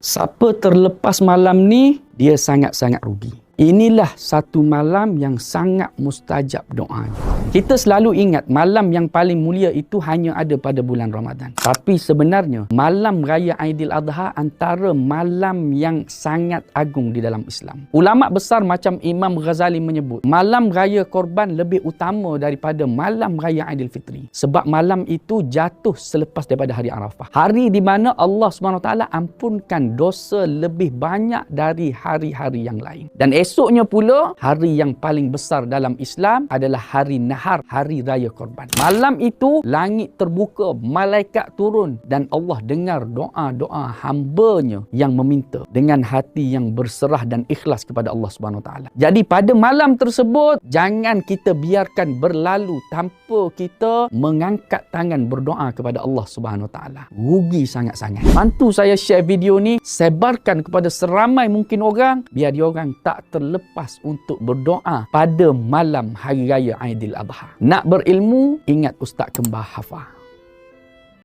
Siapa terlepas malam ni, dia sangat-sangat rugi. Inilah satu malam yang sangat mustajab doanya. Kita selalu ingat malam yang paling mulia itu hanya ada pada bulan Ramadan. Tapi sebenarnya malam raya Aidil-Adha antara malam yang sangat agung di dalam Islam. Ulama besar macam Imam Ghazali menyebut, malam raya korban lebih utama daripada malam raya Aidilfitri. Sebab malam itu jatuh selepas daripada hari Arafah. Hari di mana Allah SWT ampunkan dosa lebih banyak dari hari-hari yang lain. Dan esoknya pula hari yang paling besar dalam Islam adalah hari Nahar, hari raya korban. Malam itu langit terbuka, malaikat turun dan Allah dengar doa-doa hamba-Nya yang meminta dengan hati yang berserah dan ikhlas kepada Allah Subhanahu taala. Jadi pada malam tersebut jangan kita biarkan berlalu tanpa kita mengangkat tangan berdoa kepada Allah Subhanahu taala. Rugi sangat-sangat. Bantu saya share video ni, sebarkan kepada seramai mungkin orang biar dia orang tak terlepas untuk berdoa pada malam hari raya Aidil Adha. Nak berilmu, ingat Ustaz Kembar Hafah.